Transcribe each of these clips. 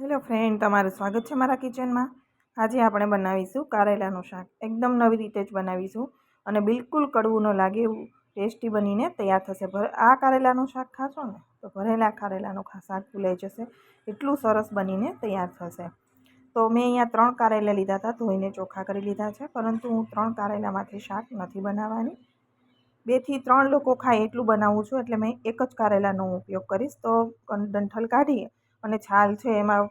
Hello friend, તમારું સ્વાગત છે મારા કિચનમાં. આજે આપણે બનાવીશું કારેલાનું શાક. એકદમ નવી રીતે જ બનાવીશું અને બિલકુલ કડવું ન લાગે એવું ટેસ્ટી બનીને તૈયાર થશે. ભર આ કારેલાનું શાક ખાશો ને, તો ભરેલા કારેલાનું શાક ભૂલાઈ જશે. એટલું સરસ બનીને તૈયાર થશે. તો મેં અહીંયા ત્રણ કારેલા લીધા હતા, ધોઈને ચોખ્ખા કરી લીધા છે, પરંતુ હું ત્રણ કારેલામાંથી શાક નથી બનાવવાની. બેથી ત્રણ લોકો ખાય એટલું બનાવું છું, એટલે મેં એક જ કારેલાનો ઉપયોગ કરીશ. તો ડંઠલ કાઢી અને છાલ છે એમાં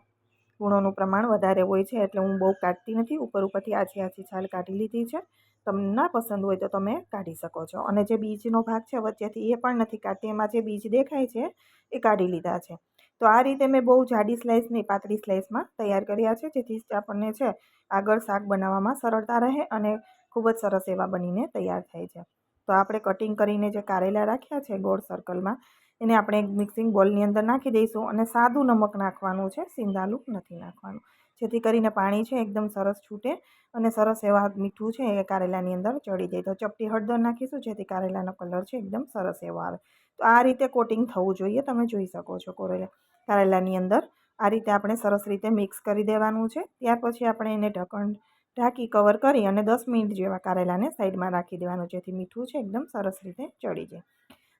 ગુણોનું પ્રમાણ વધારે હોય છે, એટલે હું બહુ કાઢતી નથી. ઉપર ઉપરથી આછી આછી છાલ કાઢી લીધી છે. તમને ના પસંદ હોય તો તમે કાઢી શકો છો. અને જે બીજનો ભાગ છે વચ્ચેથી એ પણ નથી કાઢતી. એમાં જે બીજ દેખાય છે એ કાઢી લીધા છે. તો આ રીતે મેં બહુ જાડી સ્લાઇસ નહીં, પાતળી સ્લાઇસમાં તૈયાર કર્યા છે. જેથી આપણને છે આગળ શાક બનાવવામાં સરળતા રહે અને ખૂબ જ સરસ એવા બનીને તૈયાર થાય છે. તો આપણે કટિંગ કરીને જે કારેલા રાખ્યા છે, ગોળ સર્કલમાં એને આપણે એક મિક્સિંગ બોલની અંદર નાખી દઈશું અને સાદું નમક નાખવાનું છે સિંધાલું નથી નાખવાનું. જેથી કરીને પાણી છે એકદમ સરસ છૂટે અને સરસ એવા મીઠું છે એ કારેલાની અંદર ચડી જાય. તો ચપટી હળદર નાખીશું જેથી કારેલાનો કલર છે એકદમ સરસ એવો આવે. તો આ રીતે કોટિંગ થવું જોઈએ, તમે જોઈ શકો છો કોરેલા કારેલાની અંદર. આ રીતે આપણે સરસ રીતે મિક્સ કરી દેવાનું છે. ત્યાર પછી આપણે એને ઢક્કણ ઢાંકી કવર કરી અને દસ મિનિટ જેવા કારેલાને સાઈડમાં રાખી દેવાનું, જેથી મીઠું છે એકદમ સરસ રીતે ચડી જાય.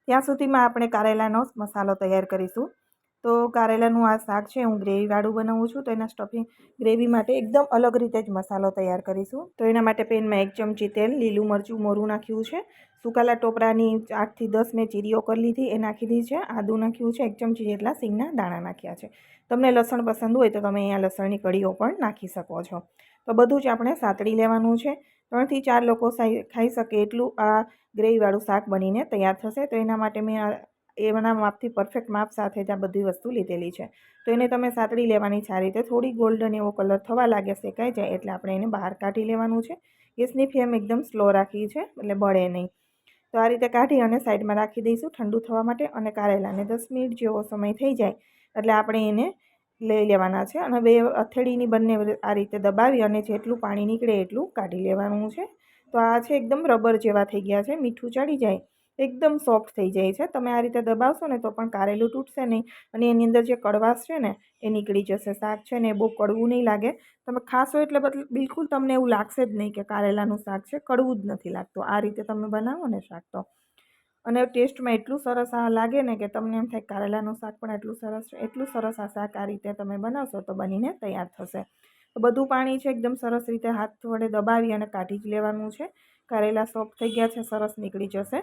ત્યાં સુધીમાં આપણે કારેલાનો મસાલો તૈયાર કરીશું. તો કારેલાનું આ શાક છે, હું ગ્રેવીવાળું બનાવું છું, તો એના સ્ટફિંગ ગ્રેવી માટે એકદમ અલગ રીતે જ મસાલો તૈયાર કરીશું. તો એના માટે પેનમાં એક ચમચી તેલ, લીલું મરચું, મોરું નાખ્યું છે. સુકાલા ટોપરાની આઠથી દસ મેં ચીરીઓ કરી લીધી, એ નાખી દીધી છે. આદું નાખ્યું છે, એક ચમચી જેટલા સિંગના દાણા નાખ્યા છે. તમને લસણ પસંદ હોય તો તમે અહીંયા લસણની કડીઓ પણ નાખી શકો છો. તો બધું જ આપણે સાતળી લેવાનું છે. ત્રણથી ચાર લોકો ખાઈ શકે એટલું આ ગ્રેવીવાળું શાક બનીને તૈયાર થશે. તો એના માટે મેં એના માપથી પરફેક્ટ માપ સાથે જ આ બધી વસ્તુ લીધેલી છે. તો એને તમે સાતળી લેવાની છે રીતે. થોડી ગોલ્ડન એવો કલર થવા લાગે શેકાઈ જાય એટલે આપણે એને બહાર કાઢી લેવાનું છે. ગેસની ફ્લેમ એકદમ સ્લો રાખી છે, એટલે બળે નહીં. તો આ રીતે કાઢી અને સાઈડમાં રાખી દઈશું ઠંડુ થવા માટે અને કારેલાને દસ મિનિટ જેવો સમય થઈ જાય એટલે આપણે એને લઈ લેવાના છે અને બે અથેળીની બંને આ રીતે દબાવી અને જેટલું પાણી નીકળે એટલું કાઢી લેવાનું છે. તો આ છે એકદમ રબર જેવા થઈ ગયા છે, મીઠું ચડી જાય, એકદમ સોફ્ટ થઈ જાય છે. તમે આ રીતે દબાવશો ને તો પણ કારેલું તૂટશે નહીં અને એની અંદર જે કડવાશ છે ને એ નીકળી જશે. શાક છે ને એ બહુ કડવું નહીં લાગે. તમે ખાશો એટલે બિલકુલ તમને એવું લાગશે જ નહીં કે કારેલાનું શાક છે, કડવું જ નથી લાગતું. આ રીતે તમે બનાવો ને શાક તો. અને ટેસ્ટમાં એટલું સરસ આ લાગે ને કે તમને એમ થાય કારેલાનું શાક પણ એટલું સરસ એટલું સરસ આ શાક આ રીતે તમે બનાવશો તો બનીને તૈયાર થશે. તો બધું પાણી છે એકદમ સરસ રીતે હાથ વડે દબાવી અને કાઢી જ લેવાનું છે. કારેલા સોફ્ટ થઈ ગયા છે, સરસ નીકળી જશે.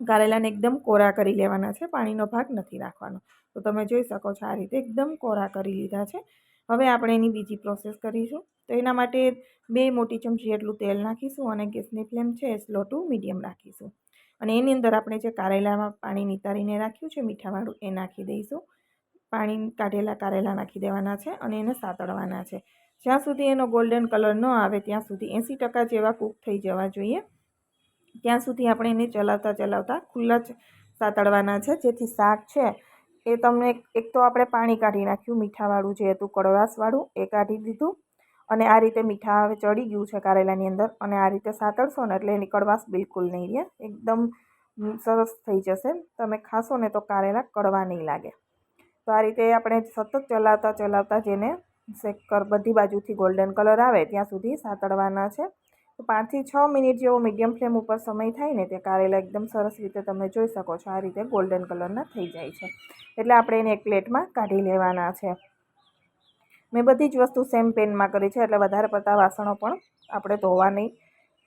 કારેલાને એકદમ કોરા કરી લેવાના છે, પાણીનો ભાગ નથી રાખવાનો. તો તમે જોઈ શકો છો આ રીતે એકદમ કોરા કરી લીધા છે. હવે આપણે એની બીજી પ્રોસેસ કરીશું. તો એના માટે બે મોટી ચમચી એટલું તેલ નાખીશું અને ગેસની ફ્લેમ છે સ્લો ટુ મીડિયમ રાખીશું. અને એની અંદર આપણે જે કારેલામાં પાણી નિતારીને રાખ્યું છે મીઠાવાળું, એ નાખી દઈશું. પાણી કાઢેલા કારેલા નાખી દેવાના છે અને એને સાતળવાના છે. જ્યાં સુધી એનો ગોલ્ડન કલર ન આવે ત્યાં સુધી એંસી ટકા જેવા કૂક થઈ જવા જોઈએ. ત્યાં સુધી આપણે એને ચલાવતા ચલાવતા ખુલ્લા જ સાતળવાના છે. જેથી શાક છે એ તમને એક તો આપણે પાણી કાઢી નાખ્યું, મીઠાવાળું જે હતું, કડવાશવાળું, એ કાઢી દીધું. અને આ રીતે મીઠા હવે ચડી ગયું છે કારેલાની અંદર અને આ રીતે સાતળશો ને એટલે એની કડવાશ બિલકુલ નહીં રહે. એકદમ સરસ થઈ જશે. તમે ખાશો ને તો કારેલા કડવા નહીં લાગે. તો આ રીતે આપણે સતત ચલાવતા ચલાવતા જેને શેકર બધી બાજુથી ગોલ્ડન કલર આવે ત્યાં સુધી સાતળવાના છે. તો પાંચથી છ મિનિટ જેવો મીડિયમ ફ્લેમ ઉપર સમય થાય ને તે કારેલા એકદમ સરસ રીતે તમે જોઈ શકો છો આ રીતે ગોલ્ડન કલરના થઈ જાય છે. એટલે આપણે એને એક પ્લેટમાં કાઢી લેવાના છે. મેં બધી જ વસ્તુ સેમ પેનમાં કરી છે, એટલે વધારે પડતા વાસણો પણ આપણે ધોવા નહીં.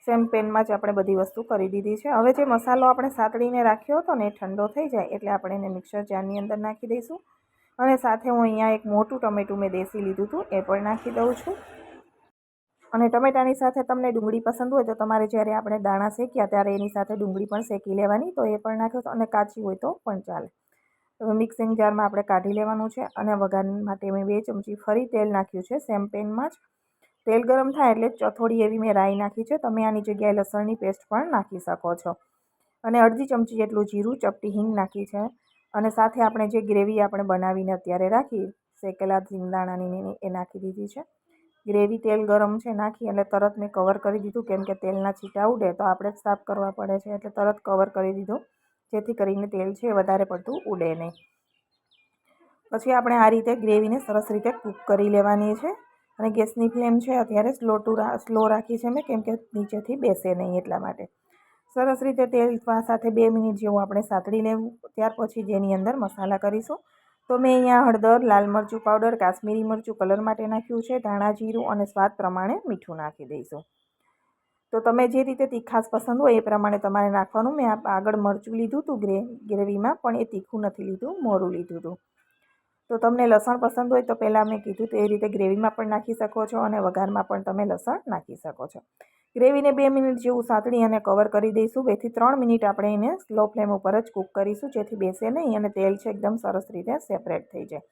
સેમ પેનમાં જ આપણે બધી વસ્તુ કરી દીધી છે. હવે જે મસાલો આપણે સાતળીને રાખ્યો હતો ને એ ઠંડો થઈ જાય એટલે આપણે એને મિક્સર જારની અંદર નાખી દઈશું. અને સાથે હું અહીંયા એક મોટું ટમેટું મેં દેશી લીધું હતું, એ પણ નાખી દઉં છું. અને ટમેટાની સાથે તમને ડુંગળી પસંદ હોય તો તમારે જ્યારે આપણે દાણા શેક્યા ત્યારે એની સાથે ડુંગળી પણ શેકી લેવાની, તો એ પણ નાખ્યો અને કાચી હોય તો પણ ચાલે. મિક્સિંગ જારમાં આપણે કાઢી લેવાનું છે અને વઘાર માટે મેં બે ચમચી ફરી તેલ નાખ્યું છે, સેમ જ. તેલ ગરમ થાય એટલે ચથોડી એવી મેં રાઈ નાખી છે, તમે આની જગ્યાએ લસણની પેસ્ટ પણ નાખી શકો છો. અને અડધી ચમચી જેટલું જીરું, ચપટી હિંગ નાખી છે અને સાથે આપણે જે ગ્રેવી આપણે બનાવીને અત્યારે રાખી, શેકેલા ઝીંગદાણાની એ નાખી દીધી છે. ગ્રેવી તેલ ગરમ છે નાખી એટલે તરત મેં કવર કરી દીધું, કેમ કે તેલના છીટા ઉડે તો આપણે જ સાફ કરવા પડે છે એટલે તરત કવર કરી દીધું. જેથી કરીને તેલ છે વધારે પડતું ઉડે નહીં. પછી આપણે આ રીતે ગ્રેવીને સરસ રીતે કૂક કરી લેવાની છે અને ગેસની ફ્લેમ છે અત્યારે સ્લો ટુ સ્લો રાખી છે મેં, કેમ કે નીચેથી બેસે નહીં એટલા માટે. સરસ રીતે તેલ સાથે બે મિનિટ જેવું આપણે સાતળી લેવું, ત્યાર પછી જેની અંદર મસાલા કરીશું. તો મેં અહીંયા હળદર, લાલ મરચું પાવડર કાશ્મીરી મરચું કલર માટે નાખ્યું છે, ધાણા જીરું અને સ્વાદ પ્રમાણે મીઠું નાખી દઈશું. તો તમે જે રીતે તીખાશ પસંદ હોય એ પ્રમાણે તમારે નાખવાનું. મેં આગળ મરચું લીધું હતું ગ્રે, ગ્રેવીમાં, પણ એ તીખું નથી લીધું, મોરું લીધું હતું. તો તમને લસણ પસંદ હોય તો પહેલાં મેં કીધું તો એ રીતે ગ્રેવીમાં પણ નાખી શકો છો અને વઘારમાં પણ તમે લસણ નાખી શકો છો. ગ્રેવીને બે મિનિટ જેવું સાતળી અને કવર કરી દઈશું. બેથી ત્રણ મિનિટ આપણે એને સ્લો ફ્લેમ ઉપર જ કૂક કરીશું, જેથી બેસે નહીં અને તેલ છે એકદમ સરસ રીતે સેપરેટ થઈ જાય.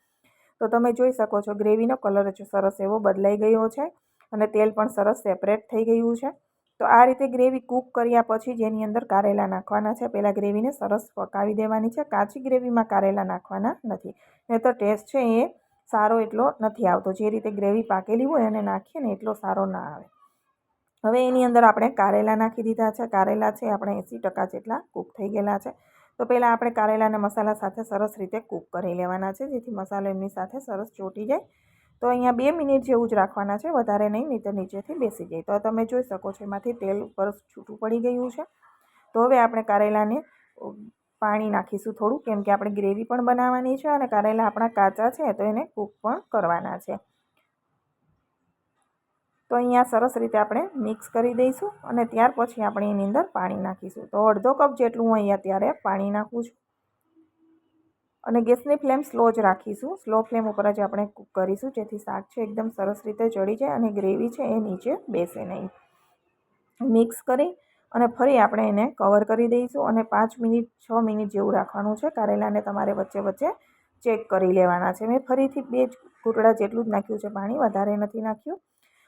તો તમે જોઈ શકો છો ગ્રેવીનો કલર જ સરસ એવો બદલાઈ ગયો છે અને તેલ પણ સરસ સેપરેટ થઈ ગયું છે. તો આ રીતે ગ્રેવી કૂક કર્યા પછી જેની અંદર કારેલા નાખવાના છે. પહેલાં ગ્રેવીને સરસ પકાવી દેવાની છે. કાચી ગ્રેવીમાં કારેલા નાખવાના નથી. નહીં તો ટેસ્ટ છે એ સારો એટલો નથી આવતો. જે રીતે ગ્રેવી પાકેલી હોય અને નાખીએ ને એટલો સારો ના આવે. હવે એની અંદર આપણે કારેલા નાખી દીધા છે. કારેલા છે આપણે એંસી ટકા જેટલા કૂક થઈ ગયેલા છે. તો પહેલાં આપણે કારેલાને મસાલા સાથે સરસ રીતે કૂક કરી લેવાના છે. જેથી મસાલો એમની સાથે સરસ ચોટી જાય. તો અહીંયા બે મિનિટ જેવું જ રાખવાના છે, વધારે નહીં નહીં નીચેથી બેસી જાય. તો તમે જોઈ શકો છો, એમાંથી તેલ ઉપર છૂટું પડી ગયું છે. તો હવે આપણે કારેલાને પાણી નાખીશું થોડું, કેમ કે આપણે ગ્રેવી પણ બનાવવાની છે અને કારેલા આપણા કાચા છે, તો એને કૂક પણ કરવાના છે. તો અહીંયા સરસ રીતે આપણે મિક્સ કરી દઈશું અને ત્યાર પછી આપણે એની અંદર પાણી નાખીશું. તો અડધો કપ જેટલું હું અહીંયા ત્યારે પાણી નાખું છું. અને ગેસની ફ્લેમ સ્લો જ રાખીશું. સ્લો ફ્લેમ ઉપર જ આપણે કૂક કરીશું, જેથી શાક છે એકદમ સરસ રીતે ચડી જાય અને ગ્રેવી છે એ નીચે બેસે નહીં. મિક્સ કરી અને ફરી આપણે એને કવર કરી દઈશું અને પાંચ મિનિટ, છ મિનિટ જેવું રાખવાનું છે. કારેલાને તમારે વચ્ચે વચ્ચે ચેક કરી લેવાના છે. મેં ફરીથી બે ઘૂંટડા જેટલું જ નાખ્યું છે પાણી, વધારે નથી નાખ્યું.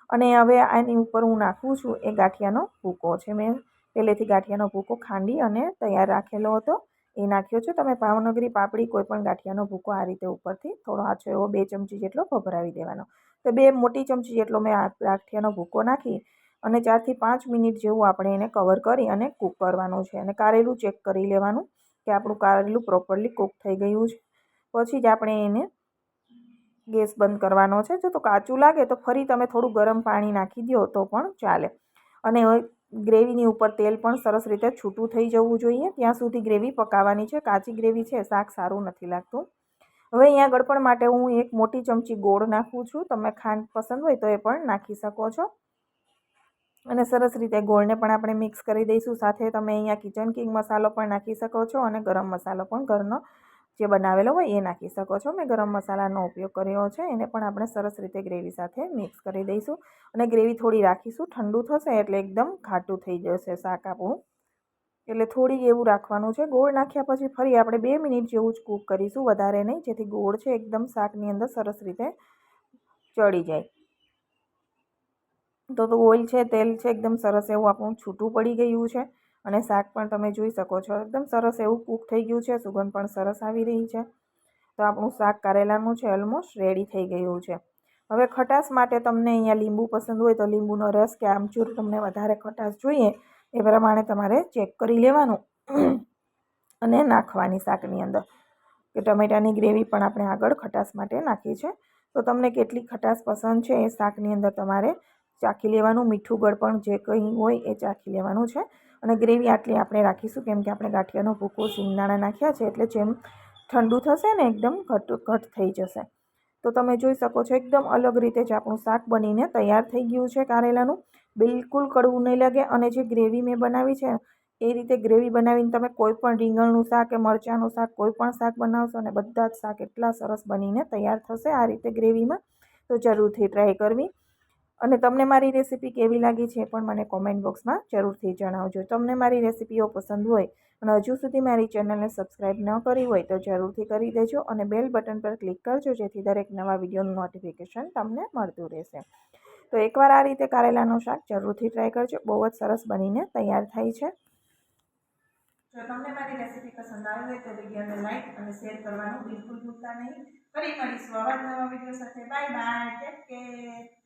અને હવે આની ઉપર હું નાખું છું એ ગાંઠિયાનો ભૂકો છે. મેં પહેલેથી ગાંઠિયાનો ભૂકો ખાંડી અને તૈયાર રાખેલો હતો. એ નાખ્યો છે. તમે ભાવનગરી પાપડી કોઈ પણ ગાંઠિયાનો ભૂકો આ રીતે ઉપરથી થોડો આછો એવો બે ચમચી જેટલો ભભરાવી દેવાનો. તો બે મોટી ચમચી જેટલો મેં ગાંઠિયાનો ભૂકો નાખી અને ચારથી પાંચ મિનિટ જેવું આપણે એને કવર કરી અને કૂક કરવાનું છે. અને કારેલું ચેક કરી લેવાનું કે આપણું કારેલું પ્રોપરલી કૂક થઈ ગયું છે. પછી જ આપણે એને ગેસ બંધ કરવાનો છે. જો તો કાચું લાગે તો ફરી તમે થોડું ગરમ પાણી નાખી દો તો પણ ચાલે. અને ગ્રેવીની ઉપર તેલ પણ સરસ રીતે છૂટું થઈ જવું જોઈએ. ત્યાં સુધી ગ્રેવી પકાવવાની છે. કાચી ગ્રેવી છે. શાક સારું નથી લાગતું. હવે અહીંયા ગળપણ માટે હું એક મોટી ચમચી ગોળ નાખું છું. તમે ખાંડ પસંદ હોય તો એ પણ નાખી શકો છો. અને સરસ રીતે ગોળને પણ આપણે મિક્સ કરી દઈશું. સાથે તમે અહીંયા કિચન કિંગ મસાલો પણ નાખી શકો છો અને ગરમ મસાલો પણ ઘરનો જે બનાવેલો હોય એ નાખી શકો છો. મેં ગરમ મસાલાનો ઉપયોગ કર્યો છે. એને પણ આપણે સરસ રીતે ગ્રેવી સાથે મિક્સ કરી દઈશું અને ગ્રેવી થોડી રાખીશું. ઠંડુ થશે એટલે એકદમ ઘાટું થઈ જશે શાક આપણું. એટલે થોડી એવું રાખવાનું છે. ગોળ નાખ્યા પછી ફરી આપણે બે મિનિટ જેવું જ કૂક કરીશું. વધારે નહીં, જેથી ગોળ છે એકદમ શાકની અંદર સરસ રીતે ચડી જાય. તો તો ઓઇલ છે, તેલ છે, એકદમ સરસ એવું આપણું છૂટું પડી ગયું છે. અને શાક પણ તમે જોઈ શકો છો. એકદમ સરસ એવું કૂક થઈ ગયું છે. સુગંધ પણ સરસ આવી રહી છે. તો આપણું શાક કારેલાનું છે ઓલમોસ્ટ રેડી થઈ ગયું છે. હવે ખટાશ માટે તમને અહીંયા લીંબુ પસંદ હોય તો લીંબુનો રસ કે આમચૂર તમને વધારે ખટાશ જોઈએ એ પ્રમાણે તમારે ચેક કરી લેવાનું અને નાખવાની શાકની અંદર. કે ટમેટાની ગ્રેવી પણ આપણે આગળ ખટાશ માટે નાખી છે. તો તમને કેટલી ખટાશ પસંદ છે એ શાકની અંદર તમારે ચાખી લેવાનું. મીઠું ગળ પણ જે કંઈ હોય એ ચાખી લેવાનું છે. અને ગ્રેવી આટલી આપણે રાખીશું, કેમ કે આપણે ગાંઠિયાનો ભૂકો, શિંગદાણા નાખ્યા છે, એટલે જેમ ઠંડુ થશે ને એકદમ ઘટ ઘટ થઈ જશે. તો તમે જોઈ શકો છો, એકદમ અલગ રીતે જ આપણું શાક બનીને તૈયાર થઈ ગયું છે કારેલાનું. બિલકુલ કડવું નહીં લાગે અને જે ગ્રેવી મેં બનાવી છે, એ રીતે ગ્રેવી બનાવીને તમે કોઈ પણ રીંગણનું શાક કે મરચાંનું શાક, કોઈ પણ શાક બનાવશો અને બધા જ શાક એટલા સરસ બનીને તૈયાર થશે આ રીતે ગ્રેવીમાં, તો જરૂરથી ટ્રાય કરવી. અને તમને મારી રેસીપી કેવી લાગી છે પણ મને કોમેન્ટ બોક્સમાં જરૂરથી જણાવજો. તમને મારી રેસીપીઓ પસંદ હોય અને હજુ સુધી મારી ચેનલને સબસ્ક્રાઈબ ન કરી હોય તો જરૂરથી કરી દેજો અને બેલ બટન પર ક્લિક કરજો જેથી દરેક નવા વિડીયોનું નોટિફિકેશન તમને મળતું રહેશે. તો એકવાર આ રીતે કારેલાનું શાક જરૂરથી ટ્રાય કરજો. બહુ જ સરસ બનીને તૈયાર થાય છે. જો તમને મારી રેસીપી પસંદ આવી હોય તો વિડીયોને લાઈક અને શેર કરવાનું બિલકુલ ભૂલતા નહીં. ફરી મળીશું આવા નવા વીડિયો સાથે. Bye bye take care